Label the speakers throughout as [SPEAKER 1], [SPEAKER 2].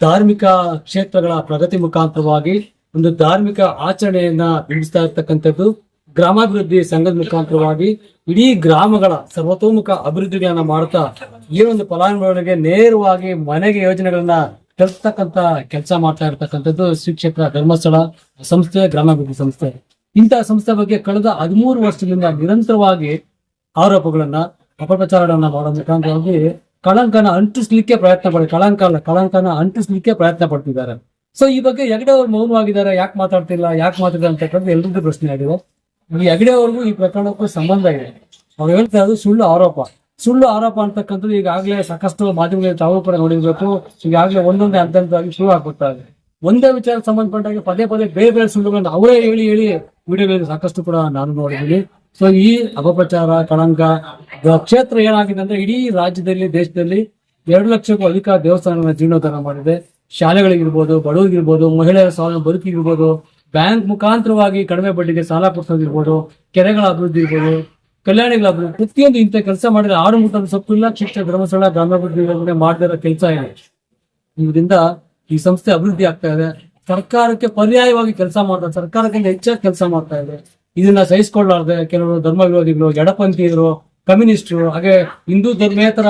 [SPEAKER 1] ಧಾರ್ಮಿಕ ಕ್ಷೇತ್ರಗಳ ಪ್ರಗತಿ ಮುಖಾಂತರವಾಗಿ ಒಂದು ಧಾರ್ಮಿಕ ಆಚರಣೆಯನ್ನ ಬಿಡಿಸ್ತಾ ಇರ್ತಕ್ಕಂಥದ್ದು ಗ್ರಾಮಾಭಿವೃದ್ಧಿ ಸಂಘದ ಮುಖಾಂತರವಾಗಿ ಇಡೀ ಗ್ರಾಮಗಳ ಸರ್ವತೋಮುಖ ಅಭಿವೃದ್ಧಿಗಳನ್ನ ಮಾಡ್ತಾ ಈ ಒಂದು ಫಲಾನುಭವಿಗಳಿಗೆ ನೇರವಾಗಿ ಮನೆಗೆ ಯೋಜನೆಗಳನ್ನ ತಲುಪ್ತಕ್ಕಂತ ಕೆಲಸ ಮಾಡ್ತಾ ಇರ್ತಕ್ಕಂಥದ್ದು ಶ್ರೀ ಕ್ಷೇತ್ರ ಧರ್ಮಸ್ಥಳ ಸಂಸ್ಥೆ, ಗ್ರಾಮಾಭಿವೃದ್ಧಿ ಸಂಸ್ಥೆ. ಇಂತಹ ಸಂಸ್ಥೆ ಬಗ್ಗೆ ಕಳೆದ ಹದಿಮೂರು ವರ್ಷದಿಂದ ನಿರಂತರವಾಗಿ ಆರೋಪಗಳನ್ನ, ಅಪಪ್ರಚಾರಗಳನ್ನ ಮಾಡೋ ಮುಖಾಂತರವಾಗಿ ಕಳಂಕನ ಅಂಟಿಸ್ಲಿಕ್ಕೆ ಪ್ರಯತ್ನ ಪಡ ಕಳಂಕ ಅಲ್ಲ ಕಳಂಕನ ಅಂಟಿಸ್ಲಿಕ್ಕೆ ಪ್ರಯತ್ನ ಪಡ್ತಿದ್ದಾರೆ. ಸೊ ಈ ಬಗ್ಗೆ ಹೆಗಡೆ ಅವರು ಮೌನವಾಗಿದ್ದಾರೆ, ಯಾಕೆ ಮಾತಾಡ್ತಿಲ್ಲ, ಯಾಕೆ ಮಾತಾಡಿಲ್ಲ ಅಂತಕ್ಕಂಥ ಎಲ್ರಿಗೂ ಪ್ರಶ್ನೆ ಆಗಿದೆ. ಈ ಹೆಗಡೆ ಅವ್ರಿಗೂ ಈ ಪ್ರಕರಣಕ್ಕೂ ಸಂಬಂಧ ಇದೆ. ಅವ್ರು ಹೇಳ್ತಾ ಇರೋದು ಸುಳ್ಳು ಆರೋಪ. ಸುಳ್ಳು ಆರೋಪ ಅಂತಕ್ಕಂಥದ್ದು ಈಗಾಗಲೇ ಸಾಕಷ್ಟು ಮಾಧ್ಯಮಗಳಲ್ಲಿ ತಾವು ಕೂಡ ನೋಡಿರ್ಬೇಕು. ಈಗಾಗಲೇ ಒಂದೊಂದೇ ಹಂತ ಹಂತವಾಗಿ ಶುರು ಆಗ್ಬಿಡ್ತಾ ಇದೆ. ಒಂದೇ ವಿಚಾರಕ್ಕೆ ಸಂಬಂಧಪಟ್ಟಾಗ ಪದೇ ಪದೇ ಬೇರೆ ಬೇರೆ ಸುಳ್ಳುಗಳನ್ನ ಅವರೇ ಹೇಳಿ ಹೇಳಿ ವಿಡಿಯೋಗಳಲ್ಲಿ ಸಾಕಷ್ಟು ಕೂಡ ನಾನು ನೋಡಿದ್ದೀನಿ. ಸೊ ಈ ಅಪಪ್ರಚಾರ, ಕಳಂಕ ಕ್ಷೇತ್ರ ಏನಾಗಿದೆ ಅಂದ್ರೆ ಇಡೀ ರಾಜ್ಯದಲ್ಲಿ, ದೇಶದಲ್ಲಿ ಎರಡು ಲಕ್ಷಕ್ಕೂ ಅಧಿಕ ದೇವಸ್ಥಾನಗಳನ್ನ ಜೀರ್ಣೋದ್ಧಾರ ಮಾಡಿದೆ. ಶಾಲೆಗಳಿಗಿರ್ಬೋದು, ಬಡವರಿಗಿರ್ಬೋದು, ಮಹಿಳೆಯರ ಸಾಲ ಬದುಕಿಗಿರ್ಬೋದು, ಬ್ಯಾಂಕ್ ಮುಖಾಂತರವಾಗಿ ಕಡಿಮೆ ಬಡ್ಡಿಗೆ ಸಾಲ ಕೊಡ್ಸೋದಿರ್ಬೋದು, ಕೆರೆಗಳ ಅಭಿವೃದ್ಧಿ ಇರ್ಬೋದು, ಕಲ್ಯಾಣಿಗಳ ಅಭಿವೃದ್ಧಿ, ಪ್ರತಿಯೊಂದು ಇಂಥ ಕೆಲಸ ಮಾಡಿದ್ರೆ ಆರು ಮುಟ್ಟದ ಸೊಪ್ಪು ಇಲ್ಲ, ಶಿಕ್ಷಣ, ಧರ್ಮಸ್ಥಳ, ಗ್ರಾಮಾಭಿವೃದ್ಧಿ ಯೋಜನೆ ಮಾಡದಿರೋ ಕೆಲಸ ಇದೆ ಇದರಿಂದ ಈ ಸಂಸ್ಥೆ ಅಭಿವೃದ್ಧಿ ಆಗ್ತಾ ಇದೆ. ಸರ್ಕಾರಕ್ಕೆ ಪರ್ಯಾಯವಾಗಿ ಕೆಲಸ ಮಾಡ್ತಾರೆ ಸರ್ಕಾರಕ್ಕಿಂತ ಹೆಚ್ಚಾಗಿ ಕೆಲಸ ಮಾಡ್ತಾ ಇದೆ. ಇದನ್ನ ಸಹಿಸಿಕೊಳ್ಳಾರ್ದೆ ಕೆಲವರು ಧರ್ಮ ವಿರೋಧಿಗಳು ಎಡಪಂಥೀಯರು, ಕಮ್ಯುನಿಸ್ಟ್ರು, ಹಾಗೆ ಹಿಂದೂ ಧರ್ಮೇತರ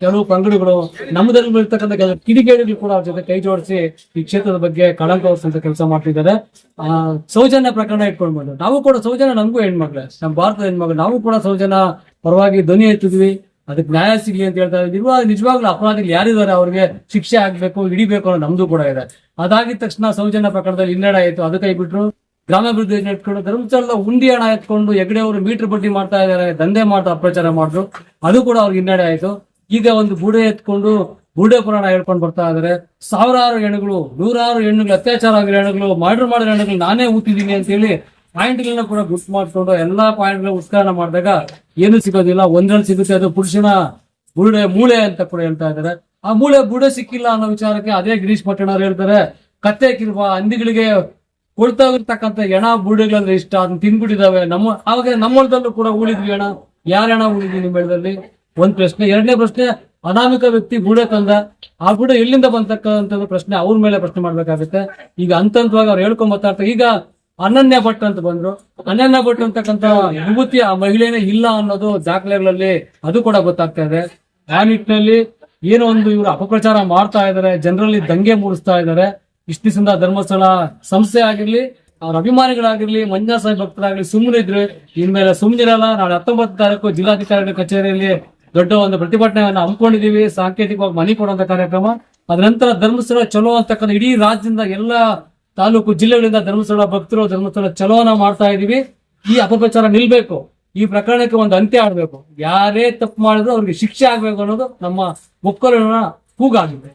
[SPEAKER 1] ಕೆಲವು ಪಂಗಡಗಳು, ನಮ್ಮ ಧರ್ಮ ಕೆಲವು ಕಿಡಿಗೇಡಿಗಳು ಕೂಡ ಅವ್ರ ಜೊತೆ ಕೈ ಜೋಡಿಸಿ ಈ ಕ್ಷೇತ್ರದ ಬಗ್ಗೆ ಕಳಂಕ ಹೊರಿಸುವಂತ ಕೆಲಸ ಮಾಡ್ತಿದ್ದಾರೆ. ಆ, ಸೌಜನ್ಯ ಪ್ರಕರಣ ಇಟ್ಕೊಂಡು ಬಂದು ನಾವು ಕೂಡ ಸೌಜನ್ಯ, ನಮಗೂ ಹೆಣ್ಮಕ್ಳೆ. ನಮ್ಮ ಭಾರತದ ಹೆಣ್ಮಕ್ಳು, ನಾವು ಕೂಡ ಸೌಜನ್ಯ, ಪರವಾಗಿ ಧ್ವನಿ ಎತ್ತಿದ್ವಿ ಅದಕ್ಕೆ ನ್ಯಾಯ ಸಿಗ್ಲಿ ಅಂತ ಹೇಳ್ತಾ ಇವಾಗ ನಿಜವಾಗ್ಲೂ ಅಪರಾಧಿಗಳು ಯಾರಿದ್ದಾರೆ ಅವ್ರಿಗೆ ಶಿಕ್ಷೆ ಆಗ್ಬೇಕು, ಹಿಡಿಬೇಕು ಅನ್ನೋ ನಮ್ದು ಕೂಡ ಇದೆ. ಅದಾಗಿದ ತಕ್ಷಣ ಸೌಜನ್ಯ ಪ್ರಕರಣದಲ್ಲಿ ಹಿನ್ನಡೆ ಆಯಿತು. ಅದಕ್ಕೆ ಕೈ ಬಿಟ್ರು. ಗ್ರಾಮಾಭಿವೃದ್ಧಿ ಯೋಜನೆ ಇಟ್ಕೊಂಡು ಧರ್ಮಸ್ಥಳದ ಉಂಡಿ ಹಣ ಎತ್ಕೊಂಡು ಹೆಗಡೆ ಅವರು ಮೀಟರ್ ಬಡ್ಡಿ ಮಾಡ್ತಾ ಇದ್ದಾರೆ, ದಂಧೆ ಮಾಡ್ತಾ ಅಪ್ರಚಾರ ಮಾಡಿದ್ರು ಅದು ಕೂಡ ಅವ್ರಿಗೆ ಹಿನ್ನಡೆ ಆಯ್ತು. ಈಗ ಒಂದು ಬುಡೆ ಎತ್ಕೊಂಡು ಬುಡೆ ಪುರಾಣ ಹೇಳ್ಕೊಂಡು ಬರ್ತಾ ಇದಾರೆ ಸಾವಿರಾರು ಹೆಣ್ಣುಗಳು ನೂರಾರು ಹೆಣ್ಣುಗಳು, ಅತ್ಯಾಚಾರ ಆಗಿರೋ ಹೆಣ್ಣುಗಳು ಮರ್ಡರ್ ಮಾಡಿರೋ ಹೆಣ್ಣುಗಳು ನಾನೇ ಊತಿದ್ದೀನಿ ಅಂತ ಹೇಳಿ ಪಾಯಿಂಟ್ಗಳನ್ನ ಕೂಡ ಗುರ್ತು ಮಾಡ್ಕೊಂಡು ಎಲ್ಲಾ ಪಾಯಿಂಟ್ಗಳ ಉತ್ಕರಣ ಮಾಡಿದಾಗ ಏನು ಸಿಗೋದಿಲ್ಲ. ಒಂದ್ರಲ್ಲಿ ಸಿಗುತ್ತೆ ಅದು ಪುರುಷನ ಬುರುಡೆ ಮೂಳೆ ಅಂತ ಕೂಡ ಹೇಳ್ತಾ ಇದ್ದಾರೆ. ಆ ಮೂಳೆ ಬುಡೆ ಸಿಕ್ಕಿಲ್ಲ ಅನ್ನೋ ವಿಚಾರಕ್ಕೆ ಅದೇ ಗಿರೀಶ್ ಪಟ್ಟಣ ಹೇಳ್ತಾರೆ. ಕತ್ತೆ ಕಿರುವ ಹಂದಿಗಳಿಗೆ ಕೊಡ್ತಾ ಇರ್ತಕ್ಕಂಥ ಎಣ ಬುಡಿಗಳಂದ್ರೆ ಇಷ್ಟ, ಅದನ್ನ ತಿನ್ಬಿಟ್ಟಿದಾವೆ ನಮ್ಮ, ಆವಾಗ ನಮ್ಮ ಹೊಲದಲ್ಲೂ ಕೂಡ ಉಳಿದ್ವಿ ಅಣ್ಣ. ಯಾರ ಹೆಣ ಉಳಿದ್ವಿ ನಿಮ್ಮ ಬೆಳೆದಲ್ಲಿ ಒಂದ್ ಪ್ರಶ್ನೆ. ಎರಡನೇ ಪ್ರಶ್ನೆ, ಅನಾಮಿಕ ವ್ಯಕ್ತಿ ಬುಡೆ ತಂದ. ಆ ಬುಡ ಎಲ್ಲಿಂದ ಬಂತಕ್ಕಂಥದ್ದು ಪ್ರಶ್ನೆ ಅವ್ರ ಮೇಲೆ ಪ್ರಶ್ನೆ ಮಾಡ್ಬೇಕಾಗುತ್ತೆ. ಈಗ ಹಂತ ಹಂತವಾಗಿ ಅವ್ರು ಹೇಳ್ಕೊಂಡ್ ಬರ್ತಾ ಈಗ ಅನನ್ಯ ಭಟ್ ಅಂತ ಬಂದ್ರು. ಅನನ್ಯ ಭಟ್ ಅಂತಕ್ಕಂಥ ವಿಭೂತಿ ಆ ಮಹಿಳೆನೇ ಇಲ್ಲ ಅನ್ನೋದು ದಾಖಲೆಗಳಲ್ಲಿ ಅದು ಕೂಡ ಗೊತ್ತಾಗ್ತಾ ಇದೆ. ಆ ನಿಟ್ಟಿನಲ್ಲಿ ಏನೋ ಒಂದು ಇವರು ಅಪಪ್ರಚಾರ ಮಾಡ್ತಾ ಇದ್ದಾರೆ. ಜನರಲ್ಲಿ ದಂಗೆ ಮೂಡಿಸ್ತಾ ಇದ್ದಾರೆ. ಇಷ್ಟು ಧರ್ಮಸ್ಥಳ ಸಂಸ್ಥೆ ಆಗಿರ್ಲಿ, ಅವ್ರ ಅಭಿಮಾನಿಗಳಾಗಿರ್ಲಿ, ಮಂಜಾ ಸಾಹೇಬ್ ಭಕ್ತರಾಗಲಿ ಸುಮ್ಮನೆ ಇದ್ರು, ಇನ್ಮೇಲೆ ಸುಮ್ಮನಿರಲ್ಲ ನಾಳೆ ಹತ್ತೊಂಬತ್ತು ತಾರೀಕು ಜಿಲ್ಲಾಧಿಕಾರಿಗಳ ಕಚೇರಿಯಲ್ಲಿ ದೊಡ್ಡ ಒಂದು ಪ್ರತಿಭಟನೆಯನ್ನು ಹಮ್ಮಿಕೊಂಡಿದೀವಿ ಸಾಂಕೇತಿಕವಾಗಿ ಮನಿ ಕೊಡುವಂತ ಕಾರ್ಯಕ್ರಮ. ಅದ ನಂತರ ಧರ್ಮಸ್ಥಳ ಚಲೋ ಅಂತಕ್ಕಂಥ ಇಡೀ ರಾಜ್ಯದಿಂದ ಎಲ್ಲ ತಾಲೂಕು ಜಿಲ್ಲೆಗಳಿಂದ ಧರ್ಮಸ್ಥಳ ಭಕ್ತರು ಧರ್ಮಸ್ಥಳ ಚಲೋನ ಮಾಡ್ತಾ ಇದೀವಿ ಈ ಅಪಪ್ರಚಾರ ನಿಲ್ಬೇಕು. ಈ ಪ್ರಕರಣಕ್ಕೆ ಒಂದು ಅಂತ್ಯ ಆಡಬೇಕು. ಯಾರೇ ತಪ್ಪು ಮಾಡಿದ್ರು ಅವ್ರಿಗೆ ಶಿಕ್ಷೆ ಆಗ್ಬೇಕು ಅನ್ನೋದು ನಮ್ಮ ಒಕ್ಕಲಿನ ಕೂಗಾಗಿದೆ.